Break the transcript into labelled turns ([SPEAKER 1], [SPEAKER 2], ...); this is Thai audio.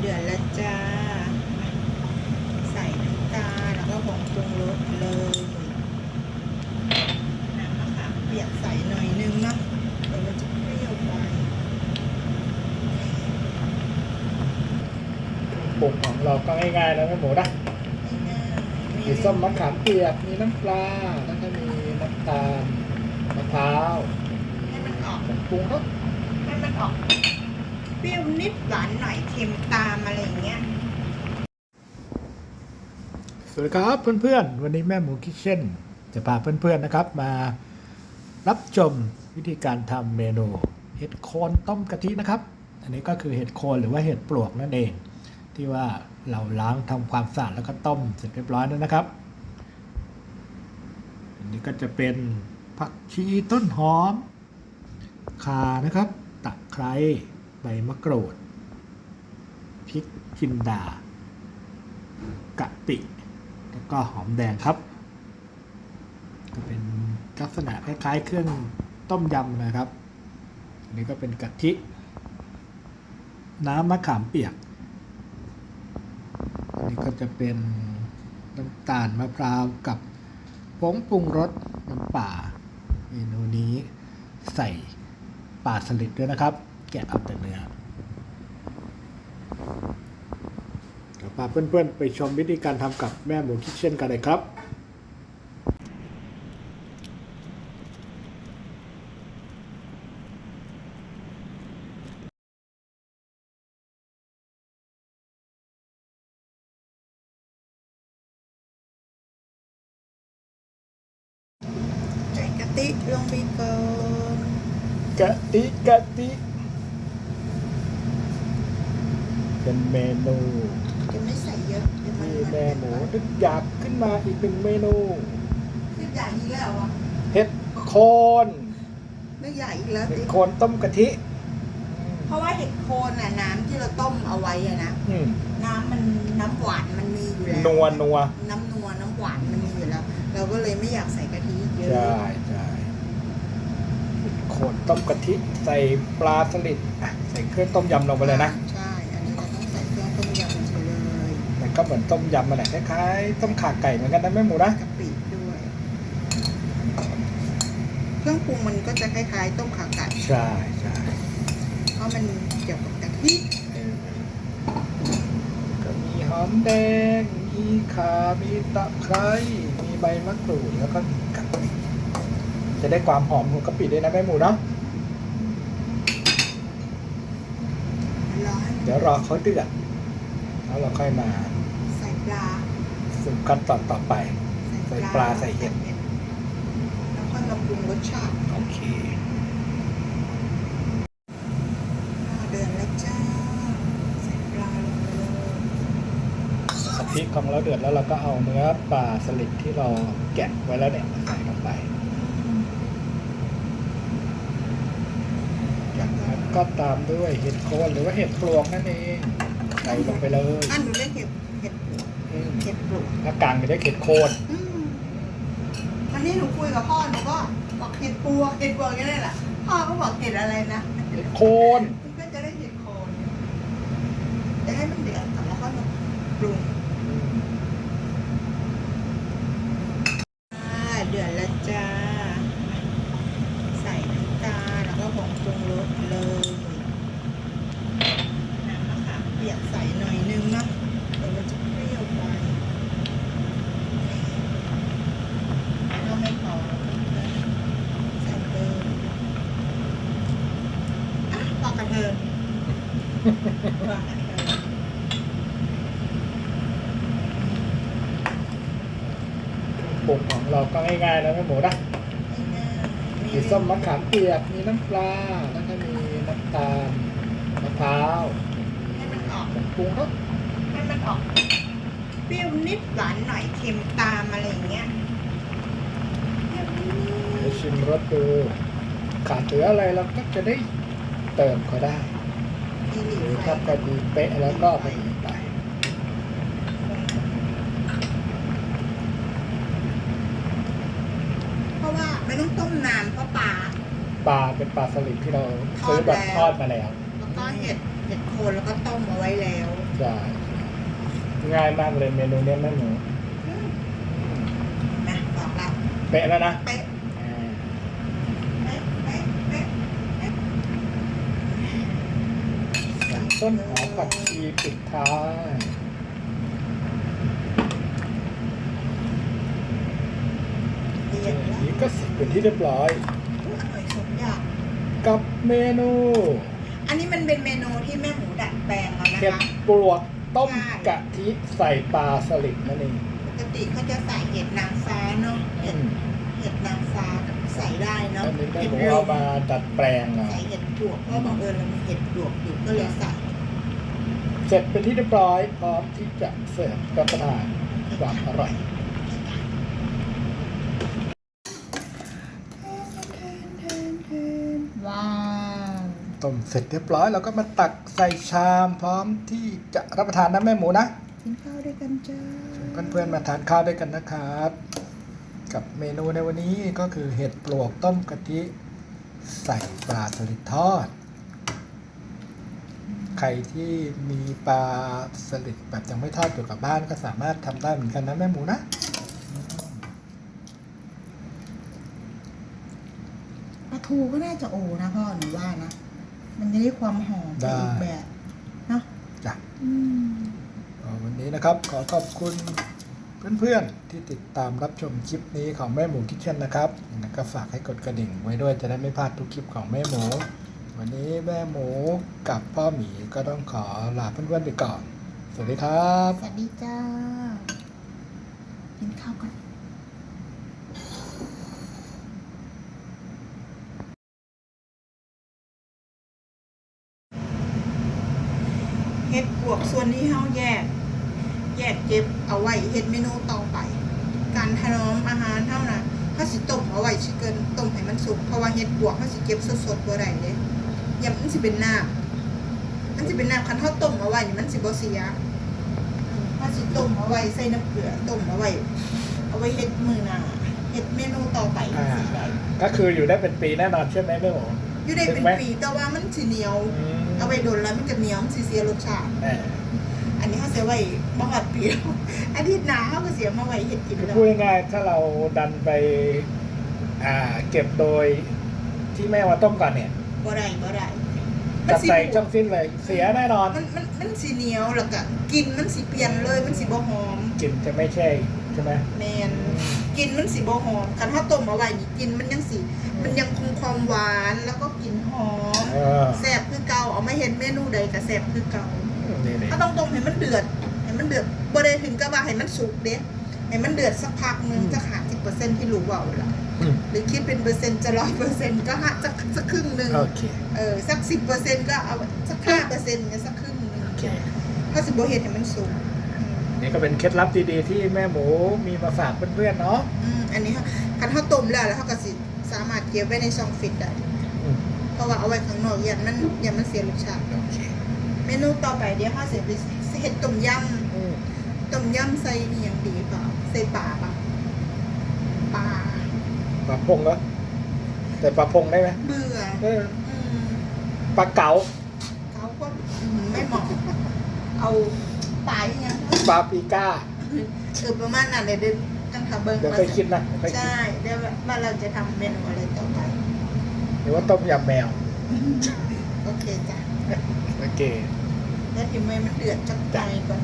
[SPEAKER 1] เดือดแล้วจ้า ใส่น้ำตาลแล้วก็ผงปรุงรสเลยน้ำมะขามเปียกใส่หน่อยนึงเนาะเดี๋ยวมันจะเปรี้ยวไป
[SPEAKER 2] ปรุงของเราก็ง่ายๆนะแม่หมูนะ
[SPEAKER 1] ง่ายๆ
[SPEAKER 2] มีส้มมะขามเปียก มีน้ำปลา แล้วก็มีน้ำตาลมะพร้าว
[SPEAKER 1] ให้มันออก
[SPEAKER 2] ผงปรุงรส
[SPEAKER 1] ให้มันออก เปรี้ยวนิดหวานหน่อยเค็มตามอะไรอย่างเงี้ย
[SPEAKER 2] สวัสดีครับเพื่อนๆ วันนี้แม่หมูคิทเช่น จะพาเพื่อนๆนะครับมารับชมวิธีการทำเมนูเห็ดโคนต้มกะทินะครับ อันนี้ก็คือเห็ดโคนหรือว่าเห็ดปลวกนั่นเอง ที่ว่าเราล้างทำความสะอาดแล้วก็ต้มเสร็จเรียบร้อยแล้วนะครับ อันนี้ก็จะเป็นผักชีต้นหอม ข่านะครับ ตะไคร้ บมะกรูดพริกจินดากะปิ แล้วก็หอมแดงครับก็เป็นลักษณะคล้ายๆ เครื่องต้มยำนะครับอันนี้ก็เป็นกะทิ น้ำมะขามเปียกอันนี้ก็จะเป็นน้ำตาลมะพร้าวกับผงปรุงรสน้ำป่าเมนูนี้ใส่ปลาสลิดด้วยนะครับ กะเอาแต่เนื้อเดี๋ยวพาเพื่อนๆไปชมวิธีการทำกับแม่หมูคิทเช่นกันเลยครับ
[SPEAKER 1] ใส่กะทิลงไปก่อน
[SPEAKER 2] กะทิกะทิ เป็นเมนู
[SPEAKER 1] จะไม่ใส่เยอะเดี๋ยวมัน
[SPEAKER 2] ที่
[SPEAKER 1] มัน
[SPEAKER 2] แม่หมูนึกอยากขึ้นมาอีกหนึ่งเมนู
[SPEAKER 1] นึกใหญ่อีกแล้วอะ
[SPEAKER 2] เห็ดโคน
[SPEAKER 1] นึกใหญ่อีกแล้ว
[SPEAKER 2] เห็ด
[SPEAKER 1] สิ
[SPEAKER 2] โคนต้มกะทิ
[SPEAKER 1] เพราะว่าเห็ดโคนน่ะน้ำที่เราต้มเอาไว้อะนะ
[SPEAKER 2] อืม
[SPEAKER 1] น้ำมันน้ำหวานมันมีอยู่แล้ว
[SPEAKER 2] นัวนัว
[SPEAKER 1] น้ำนัวน้ำหวานมันมีอยู่แล้ว เราก็เลยไม่อยากใส่กะทิเยอะ
[SPEAKER 2] ใช่ใช่เห็ดโคนต้มกะทิใส่ปลาสลิดอะใส่เครื่องต้มยำลงไปเลยนะ ก็เหมือนต้มยำมันแหละคล้ายๆต้มข่าไก่เหมือนกันนะแม่หมูนะ
[SPEAKER 1] กะปิด้วย เครื่องปรุงมันก็จะคล้ายๆ ต้มขาไก่
[SPEAKER 2] ใช่ใช่
[SPEAKER 1] เพราะมันเกี่ยวกับกะทิ
[SPEAKER 2] ก็มีหอมแดง มีข่ามีตะไคร้มีใบมะกรูดแล้วก็มีกะปิจะได้ความหอมของกะปิด้วยนะแม่หมูเนาะ
[SPEAKER 1] ร้อน
[SPEAKER 2] เดี๋ยวรอเขาเดือดแล้วเราค่อยมา
[SPEAKER 1] ใส่ ปลา
[SPEAKER 2] สู่ขั้นตอนต่อไป ใส่ปลาใส่เห็ด
[SPEAKER 1] แล้วค่อยมาปรุงรสชาติ
[SPEAKER 2] โอเค
[SPEAKER 1] เดือนแล้วจ้าใส่ปลาลงไปเลย
[SPEAKER 2] กะทิของเราเดือดแล้วเราก็เอาเนื้อปลาสลิดที่เราแกะไว้แล้วเนี่ยใส่ลงไปจากนั้นก็ตามด้วยเห็ดโคนหรือว่าเห็ดปลวกนั่นเองใส่ลงไปเลย
[SPEAKER 1] อันหนูเรียกเห็ด เห็ด
[SPEAKER 2] อืม
[SPEAKER 1] เห็ดปลูก
[SPEAKER 2] แล้วกลางไปด้วยเห็ดโคน
[SPEAKER 1] อืมวันนี้หนูคุยกับพ่อหนูก็บอกเห็ดปวกเห็ดปวกก็ได้แหละพ่อก็บอกเห็ดอะไรนะ
[SPEAKER 2] เห็ดโคน
[SPEAKER 1] มันก็จะได้เห็ดโคนจะให้มันเดือดก่อนแล้วก็มาปรุงอ่าเดือดแล้วจ้า ใส่น้ำตาลแล้วก็ผงปรุงรสเลยน้ำมะขามเปียกใส่หน่อยนึงเนาะเดี๋ยวมันจะเปรี้ยวไปถ้าไม่พอใส่เพิ่มอะพอกันเถอะพอกันเถอะ
[SPEAKER 2] ปรุงข องเราก็ง่ายๆนะแม่หมูนะมีส้มมะขามเปียก มีน้ำปลา แล้วก็มีน้ำตาลมะพร้าว
[SPEAKER 1] ให้มันออก
[SPEAKER 2] ผงปรุงรส
[SPEAKER 1] ให้มันออก เปรี้ยวนิดหวานหน่อยเค็มตามอะไรอย่างเงี้ยเปรี้ยวนิด
[SPEAKER 2] เดี๋ยวชิมรสดูขาดเหลืออะไรเราก็จะได้เติมก็ได้
[SPEAKER 1] อีหลี
[SPEAKER 2] หรือ
[SPEAKER 1] ไฟ
[SPEAKER 2] ถ้าพอดีเป๊ะแล้วก็พอดี ไป
[SPEAKER 1] เพราะว่าไม่ต้องต้มนานเพราะปลา
[SPEAKER 2] ปลาเป็นปลาสลิดที่เราซื้อแบบทอดมาแล้ว
[SPEAKER 1] แล้วก็เห็ดเห็ดโคนแล้วก็ต้มเอาไว้แล้ว
[SPEAKER 2] ใใช่ง่ายมากเลยเมนูเนี้ยแม่หมู
[SPEAKER 1] อืมนะบอกละ
[SPEAKER 2] เป๊ะแล้วนะ
[SPEAKER 1] เป๊ะ
[SPEAKER 2] อ่า
[SPEAKER 1] เป๊ะเป๊ะเป๊ะ
[SPEAKER 2] ใส่ต้นหอมผักชีปิดท้าย
[SPEAKER 1] เรีย
[SPEAKER 2] อั
[SPEAKER 1] น
[SPEAKER 2] น
[SPEAKER 1] แล้ว
[SPEAKER 2] นี้ก็เสร็จเป็นที่เรียบร้อย
[SPEAKER 1] อุ๊ยอร่อยสมอยาก
[SPEAKER 2] กับเมนู
[SPEAKER 1] อันนี้มันเป็นเมนูที่แม่หมูดัดแปลงแล้วนะ
[SPEAKER 2] เห็ด
[SPEAKER 1] คะ
[SPEAKER 2] ปลวกต้ม
[SPEAKER 1] ใช่
[SPEAKER 2] กะทิใส่ปลาสลิดนั่นเอง
[SPEAKER 1] ปกติเขาจะใส่เห็ดนางฟ้าเนาะเห็ดเห็ดนางฟ้าใส่ได้เนาะ
[SPEAKER 2] อันนี้แม่
[SPEAKER 1] เห็ด
[SPEAKER 2] หมู
[SPEAKER 1] ล
[SPEAKER 2] เอา
[SPEAKER 1] ม
[SPEAKER 2] มาดัดแปลงอะ
[SPEAKER 1] ใส่เห็ดปลวกเพราะบังเอิญเรามีเห็ดปลวกอยู่ก็เลยใส่
[SPEAKER 2] เสร็จเป็นที่เรียบร้อยพร้อมที่จะเสิร์ฟรับประทานความอร่อย
[SPEAKER 1] ว้าว
[SPEAKER 2] ต้มเสร็จเรียบร้อยเราก็มาตักใส่ชามพร้อมที่จะรับประทานนะแม่หมูนะ
[SPEAKER 1] กินข้าวด้วยกันจ้า
[SPEAKER 2] เพื่อนๆมาทานข้าวด้วยกันนะครับ กับเมนูในวันนี้ก็คือเห็ดปลวกต้มกะทิใส่ปลาสลิดทอด ใครที่มีปลาสลิดแบบยังไม่ทอดอยู่กับบ้านก็สามารถทำได้เหมือนกันนะแม่หมูนะ
[SPEAKER 1] ปลาทูก็น่าจะโอนะพ่อหนูว่านะ มันจะได้ความหอมไปอีกแบบเนาะ
[SPEAKER 2] จ้ะ
[SPEAKER 1] อืม
[SPEAKER 2] ก็วันนี้นะครับ ขอขอบคุณเพื่อนๆ ที่ติดตามรับชมคลิปนี้ของแม่หมูคิทเช่นนะครับยังไงก็ฝากให้กดกระดิ่งไว้ด้วยจะได้ไม่พลาดทุกคลิปของแม่หมู วันนี้แม่หมูกับพ่อหมีก็ต้องขอลาเพื่อนๆไปก่อน สวัสดีครับ
[SPEAKER 1] สวัสดีจ้ากินข้าวกันเฮ็ดบ วกส่วนที่เฮาแยก แยกเก็บเอาไว้เฮ็ดเมนูต่อไป การถนอมอาหารเท่านั้นถ้าสิต้มเอาไว้ชิเกินต้มให้มันสุกเพราะว่าเฮ็ดบวกถ้าสิเก็บสดๆบ่ได้เด้ยามมันสิเป็นน้ำมันสิเป็นน้ำคันเฮาต้มเอาไว้นี่มันสิบ่เสียอืมถ้าสิต้มเอาไว้ใส่น้ำเกลือต้มเอาไว้เอาไว้เฮ็ดมื้อหน้าเฮ็ดเมนูต่อไป
[SPEAKER 2] อ่า
[SPEAKER 1] สิได้
[SPEAKER 2] ก็คืออยู่ได้เป็นปีแน่นอนใช่ไหมแม่หมู
[SPEAKER 1] อ ยู่ได้เป็น
[SPEAKER 2] ถึงไหม
[SPEAKER 1] ปีแต่ว่ามันสิเหนียว
[SPEAKER 2] อืม
[SPEAKER 1] เอาไว้โดนแล้วมันจะเหนียวมันสิเสียรสชาติ
[SPEAKER 2] แหม่
[SPEAKER 1] อันนี้เขาเสียไว้บ่ฮอดปีแล้วอาทิตย์หน้าเขาก็เสียมาไว้เฮ็ดกิน
[SPEAKER 2] คือ
[SPEAKER 1] แล้ว
[SPEAKER 2] พูดง่ายๆถ้าเราดันไปอ่าเก็บโดยที่แม่มาต้มก่อนเนี่ย
[SPEAKER 1] บ่ได้บ่ได้
[SPEAKER 2] จับใส่
[SPEAKER 1] มัน
[SPEAKER 2] ช่องสิ้นเลยเสียแน่นอน
[SPEAKER 1] มันมันมันสีเหนียวแล้วก็กลินมันสีเปลี่ยนเลยมันสีบ่หอม
[SPEAKER 2] กลิ่นจะไม่ใช่ใช่ไหม
[SPEAKER 1] แมน กลินมันสีบ่หอมคันถ้าต้มเอาไว้นี่กลินมันยังสีมันยังคงความหวานแล้วก็กลิ่นหอม
[SPEAKER 2] เออ
[SPEAKER 1] แซ่บคือเก่าเอามาเฮ็ดเมนูใดก็แซ่บคือเก่า
[SPEAKER 2] นี่นี่
[SPEAKER 1] ถ้าต้องต้มให้มันเดือดให้มันเดือดบ่ได้ถึงกับว่าให้มันสุกเด้ให้มันเดือดสักพักหนึงจะขาด10%ที่รู้เว้าล่ะ
[SPEAKER 2] อืม
[SPEAKER 1] หรือคิดเป็นเปอร์เซ็นต์จะ100%ก็หาสักสักครึ่งหนึง
[SPEAKER 2] โอเค
[SPEAKER 1] เออสักสิบเปอร์เซ็นต์ก็เอาสักห้าเปอร์เซ็นต์เนี่ยสักครึ่งหนึง
[SPEAKER 2] โอเค
[SPEAKER 1] ถ้าสิบโบเห็ดให้มันสูงอืม
[SPEAKER 2] นี่ก็เป็นเคล็ดลับดีๆที่แม่หมูมีมาฝากเพื่อนๆเนาะ
[SPEAKER 1] อืมอันนี้ค่ะคันเขาต้มแล้วแล้วเขาก็สิสามารถเก็บไว้ในซองฟิตได้
[SPEAKER 2] อืม
[SPEAKER 1] เพราะว่าเอาไว้ข้างนอกยันมันยันมันเสียรสชาติ
[SPEAKER 2] โอเค
[SPEAKER 1] เมนูต่อไปเดี๋ยวเขาเสียไปเห็ดต้มย
[SPEAKER 2] อืมำ
[SPEAKER 1] ต้มยำใส่อหย่างดีเปล่าใส่ปลาปะปลา
[SPEAKER 2] ปลาพงแล้วแต่ปลาพงได้ไหม
[SPEAKER 1] เบื่อ
[SPEAKER 2] เออ
[SPEAKER 1] อืม
[SPEAKER 2] ปลาเก๋า
[SPEAKER 1] เขาก็อืมไม่เหมาะเอาปลาอย่างเงี้ย
[SPEAKER 2] ปลาปีก้า
[SPEAKER 1] เออประมาณนั้นเดี๋ยวเดี๋ยวจังทาเบิ้ง
[SPEAKER 2] เดี๋ยว
[SPEAKER 1] ว่า
[SPEAKER 2] ค่อยคิดนะเดี๋ยวค่อยคิด
[SPEAKER 1] ใช่เดี๋ยวว่าเราจะทำเมนูอะไรต่อไป
[SPEAKER 2] หรือว่าต้มยำแมว
[SPEAKER 1] โอเคจ้ะ
[SPEAKER 2] โอเค
[SPEAKER 1] แล้วทิมไว้มันเดือดจักใจก่อน